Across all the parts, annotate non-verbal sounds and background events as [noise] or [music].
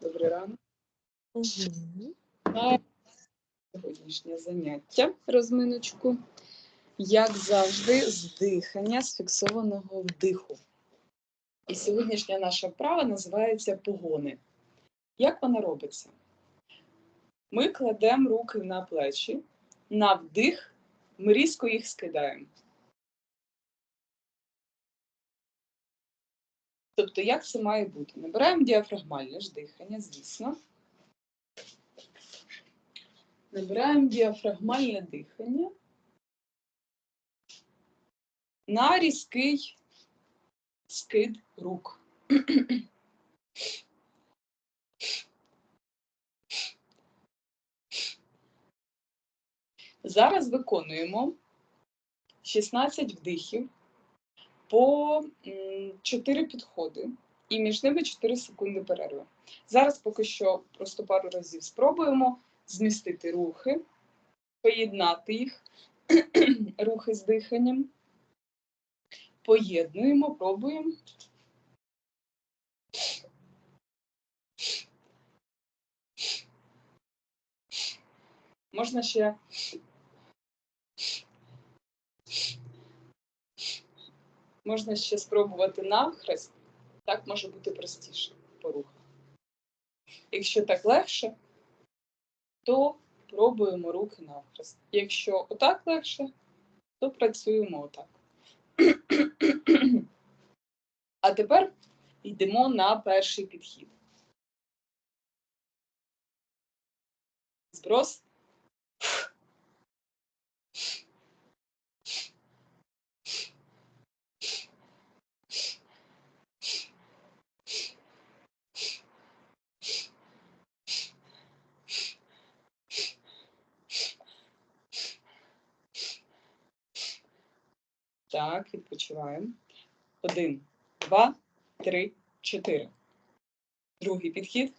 Добрий ранок. Сьогоднішнє заняття розминочку. Як завжди, з дихання з фіксованого вдиху. І сьогоднішня наша вправа називається погони. Як вона робиться? Ми кладемо руки на плечі, на вдих, ми різко їх скидаємо. Тобто, як це має бути? Набираємо діафрагмальне ж дихання, звісно. Набираємо діафрагмальне дихання на різкий скид рук. Зараз виконуємо 16 вдихів по 4 підходи і між ними 4 секунди перерви. Зараз поки що просто пару разів спробуємо змістити рухи, поєднати їх, [clears throat] рухи з диханням. Поєднуємо, пробуємо. Можна ще можна ще спробувати навхрест, так може бути простіше по рухах. Якщо так легше, то пробуємо руки навхрест. Якщо отак легше, то працюємо отак. А тепер йдемо на перший підхід. Зброс. Так, відпочиваємо. Один, два, три, чотири. Другий підхід.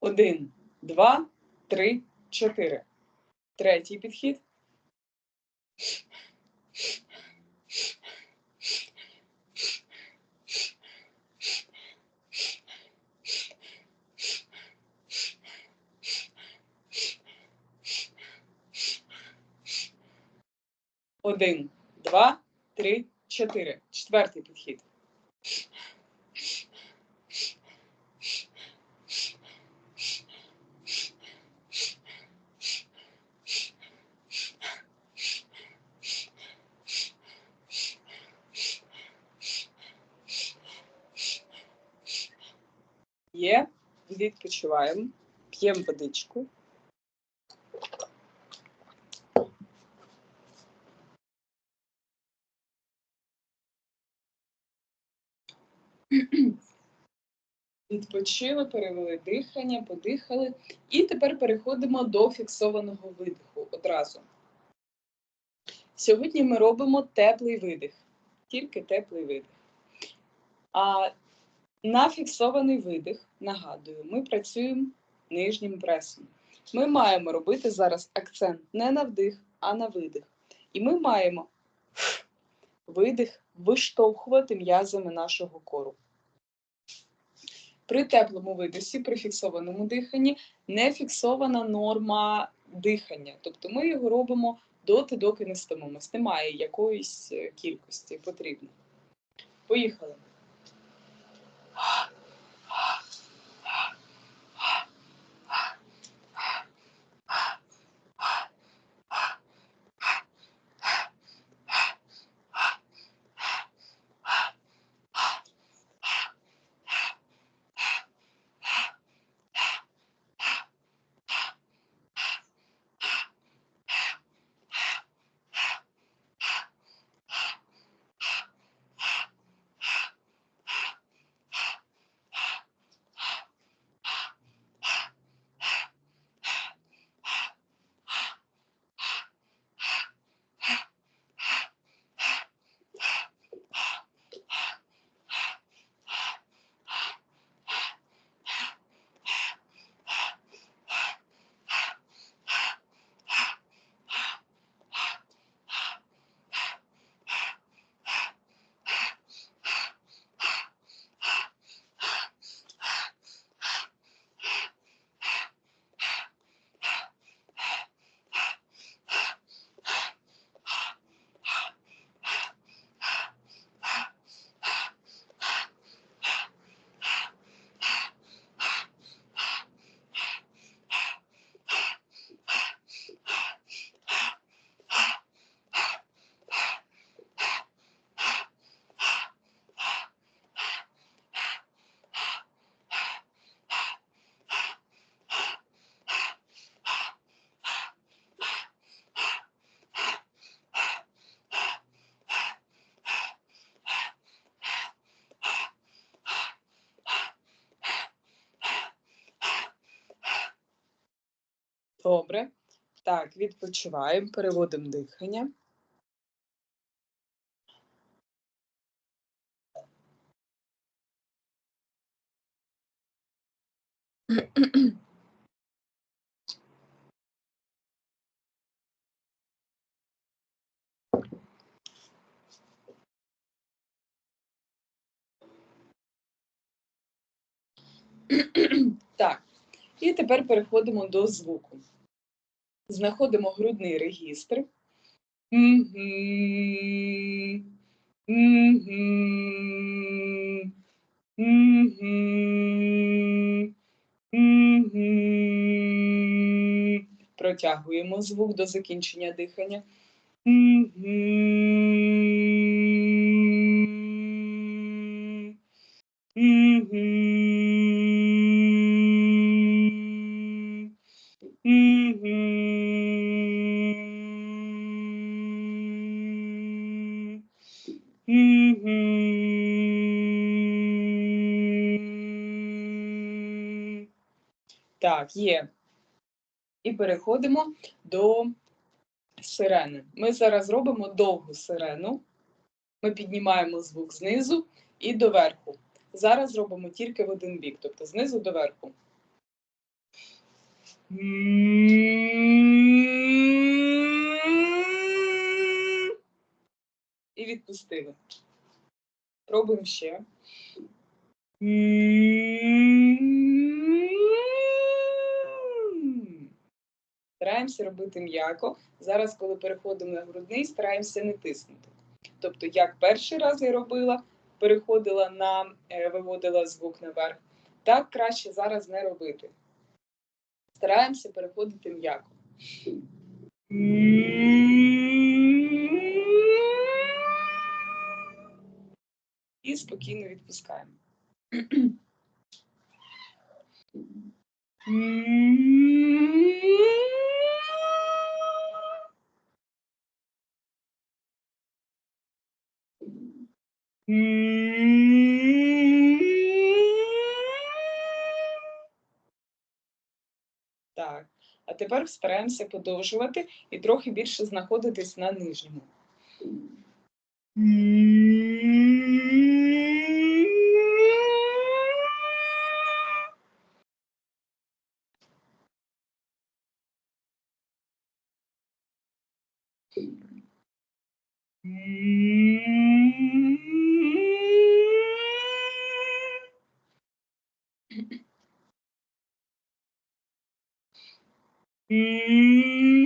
Один, два, три, чотири. Третій підхід. Один, два, три, чотири. Четвертий підхід. Є, відпочиваємо, п'ємо водичку. Відпочили, перевели дихання, подихали. І тепер переходимо до фіксованого видиху одразу. Сьогодні ми робимо теплий видих, тільки теплий видих. А на фіксований видих, нагадую, ми працюємо нижнім пресом. Ми маємо робити зараз акцент не на вдих, а на видих. І ми маємо видих виштовхувати м'язами нашого кору. При теплому видосі, при фіксованому диханні, не фіксована норма дихання. Тобто ми його робимо доти, доки не стомимось. Немає якоїсь е, кількості потрібно. Поїхали. Добре. Так, відпочиваємо, переводимо дихання. Так, і тепер переходимо до звуку. Знаходимо грудний регістр. Протягуємо звук до закінчення дихання. Мгм. Так, є. І переходимо до сирени. Ми зараз робимо довгу сирену. Ми піднімаємо звук знизу і доверху. Зараз зробимо тільки в один бік, тобто знизу до верху. І відпустили. Пробуємо ще. Стараємося робити м'яко. Зараз, коли переходимо на грудний, стараємося не тиснути. Тобто, як перший раз я робила, переходила на е, виводила звук наверх, так краще зараз не робити. Стараємося переходити м'яко. Спокійно відпускаємо. Так, а тепер стараємося подовжувати і трохи більше знаходитись на нижньому. Mm-hmm.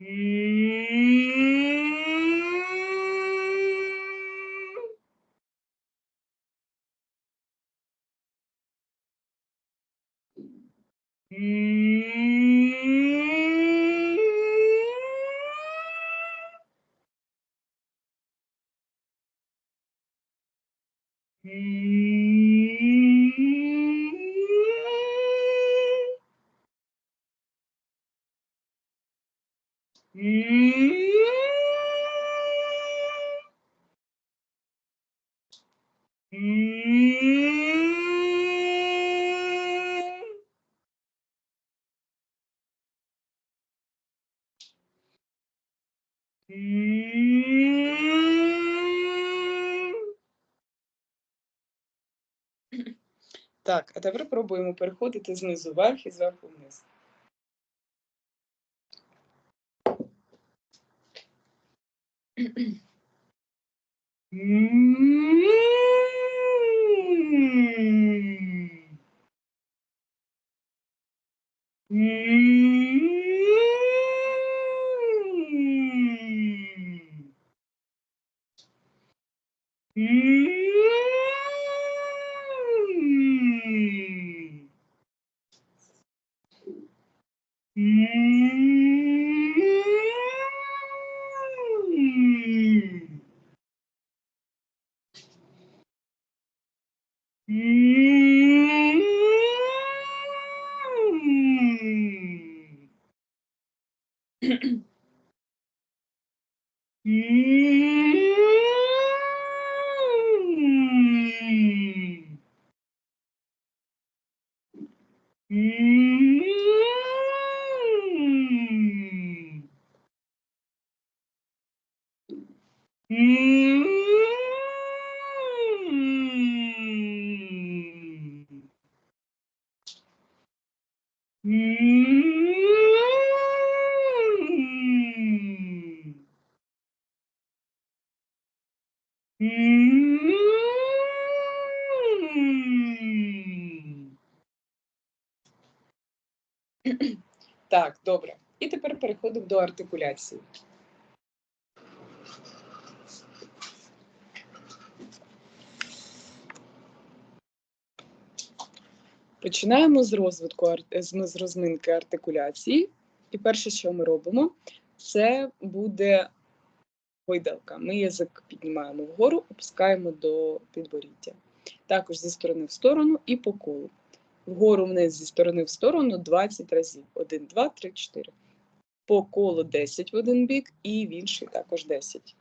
mm-hmm. mm-hmm. Так, а тепер пробуємо переходити знизу вверх і зверху вниз. Mm-hmm. Так, добре. І тепер переходимо до артикуляції. Починаємо з розвитку з розминки артикуляції. І перше, що ми робимо, це буде гойдалка. Ми язик піднімаємо вгору, опускаємо до підборіддя. Також зі сторони в сторону і по колу. Вгору вниз зі сторони в сторону 20 разів. 1, 2, 3, 4. По колу 10 в один бік і в інший також 10.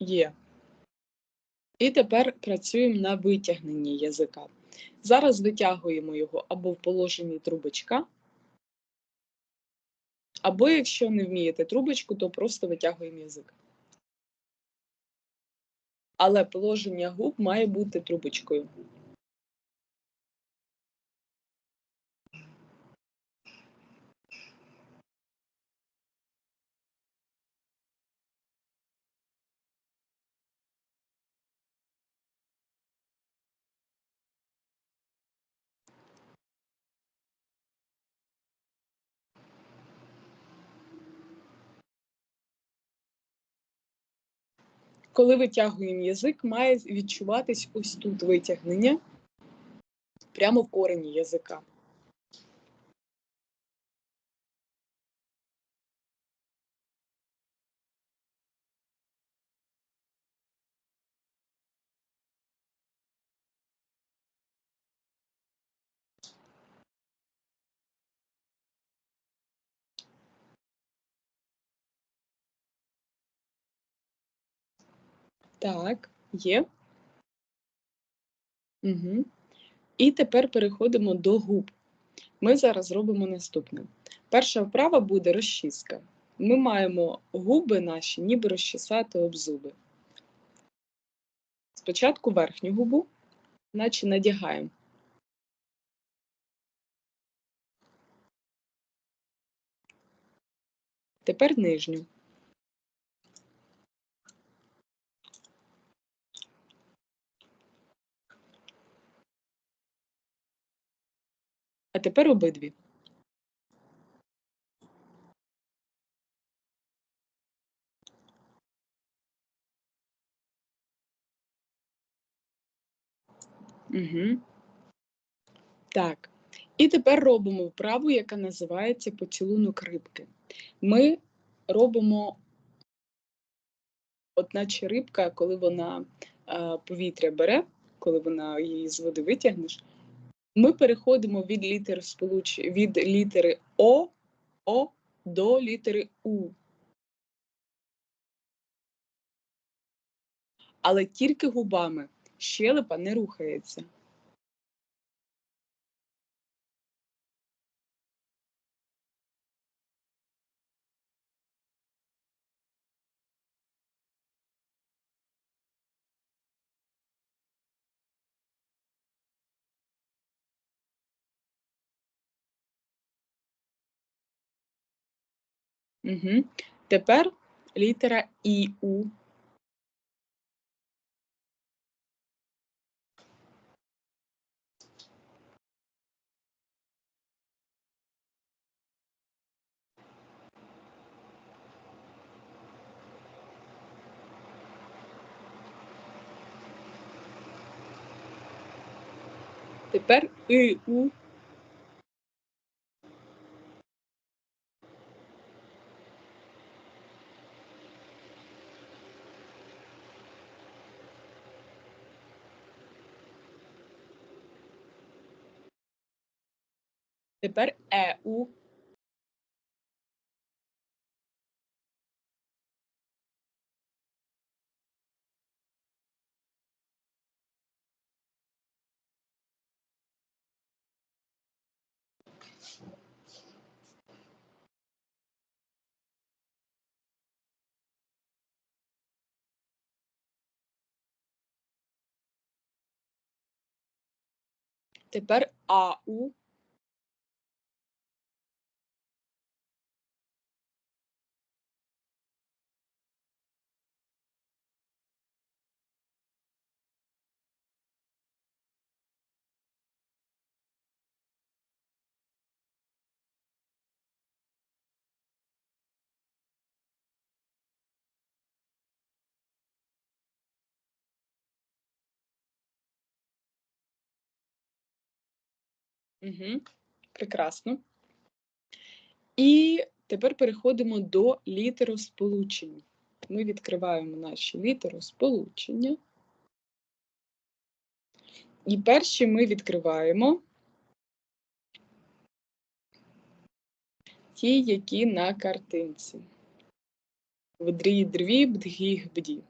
Є. І тепер працюємо на витягненні язика. Зараз витягуємо його або в положенні трубочка, або якщо не вмієте трубочку, то просто витягуємо язик. Але положення губ має бути трубочкою. Коли витягуємо язик, має відчуватись ось тут витягнення прямо в корені язика. Так, є. Угу. І тепер переходимо до губ. Ми зараз робимо наступне. Перша вправа буде розчіска. Ми маємо губи наші ніби розчесати об зуби. Спочатку верхню губу, наче надягаємо. Тепер нижню. А тепер обидві. Угу. Так. І тепер робимо вправу, яка називається поцілунок рибки. Ми робимо, от наче рибка, коли вона е, повітря бере, коли вона її з води витягнеш, ми переходимо від літер сполуч... від літери О, О до літери У. Але тільки губами. Щелепа не рухається. Угу. Тепер літера ІУ. Тепер ИУ. Тепер ЕУ. Тепер АУ. Угу. Прекрасно. І тепер переходимо до літеросполучень. Ми відкриваємо наші літеросполучення. І перші ми відкриваємо ті, які на картинці. Вдрі, дрві, бдгі, бді.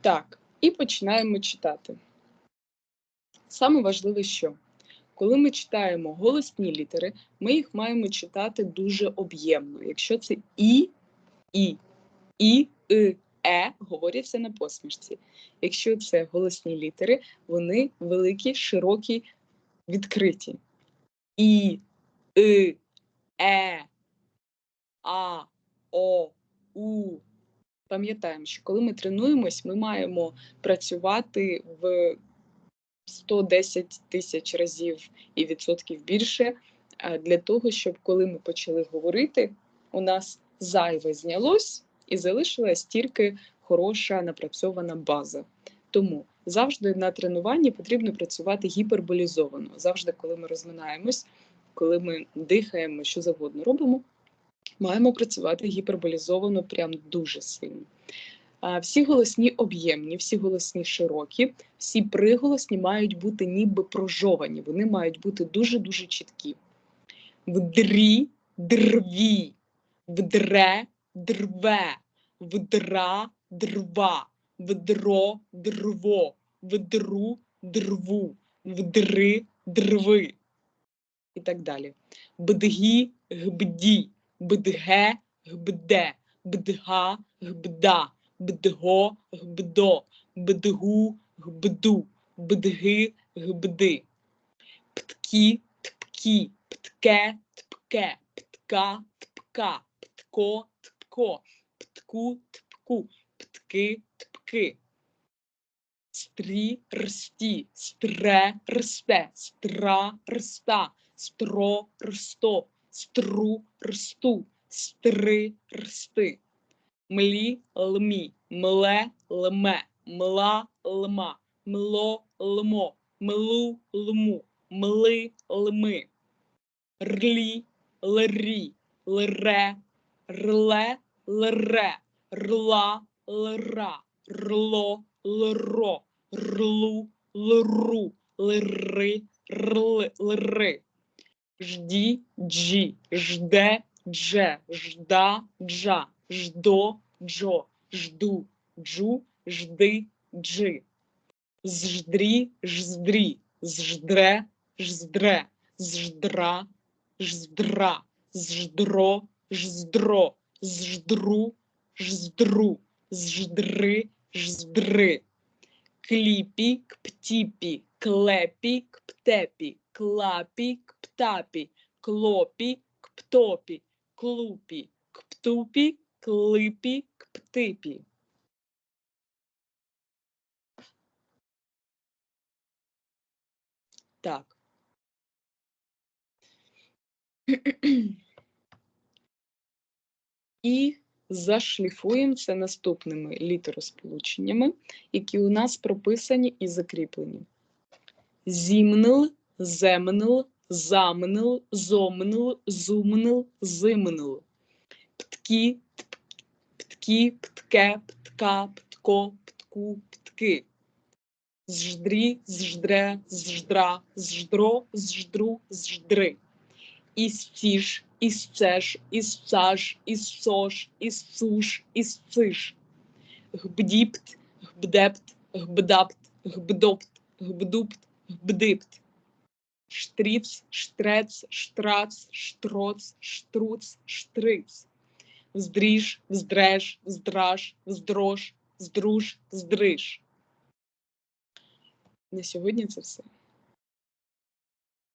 Так, і починаємо читати. Саме важливе, що коли ми читаємо голосні літери, ми їх маємо читати дуже об'ємно. Якщо це І, І, І, И, Е, говоряться на посмішці. Якщо це голосні літери, вони великі, широкі, відкриті. І, И, Е, А, О, У. Пам'ятаємо, що коли ми тренуємось, ми маємо працювати в 110 тисяч разів і відсотків більше для того, щоб коли ми почали говорити, у нас зайве знялось і залишилась тільки хороша напрацьована база. Тому завжди на тренуванні потрібно працювати гіперболізовано. Завжди, коли ми розминаємось, коли ми дихаємо, що завгодно робимо, маємо працювати гіперболізовано прям дуже сильно. Всі голосні об'ємні, всі голосні широкі, всі приголосні мають бути ніби прожовані, вони мають бути дуже-дуже чіткі. Вдрі, дрві, вдре, дрве, вдра, дрва, вдро, дрво, вдру, дрву, вдри, дрви. І так далі. Бдгі, гбді, бдге, гбде, бдга, гбда, бдго, гбдо, бдгу, гбду, бдги, гбди. Пткі, тпкі, птке, тпке, птка, тпка, птко, тпко, птку, тпку, птки, тпки. Стрі, рсті, стре, рсте, стра, рста, стро, рсто, стру, рсту, стри, рсти. Млі, лмі, мле, лме, мла, лма, мло, лмо, млу, лму, мли, лми. Рлі, лрі, лре, рле, лре, рла, лра, рло, лро, рлу, лру, лри, рли, лри. Жді, джі, жде, дже, жда, джа, ждо, джо, жду, джу, жди, джи. Зждрі, жздрі, зждре, жздре, зждра, жздра, зждро, жздро, зждру, жздру, зждри, жздри. Кліпі, кптіпі, клепі, кптепі, клапі, кптапі, клопі, кптопі, клупі, кптупі, клипі, кптипі. Так. І зашліфуємо це наступними літеросполученнями, які у нас прописані і закріплені. Зімнил, земнил, замнил, зомнил, зумнил, зимнил. Пткі, пткі, птке, птка, птко, птку, птки. Зждрі, зждре, зждра, зждро, зждру, зждри. Істіж, ісцеш, ісцаж, іссош, іссуш, ісциш. Гбдіпт, гбдепт, гбдапт, гбдопт, гбдупт, гбдипт. Штріц, штрец, штрац, штроц, штруц, штриц. Вздріж, вздреш, вздраж, вздрош, здруж, здриж. На сьогодні це все.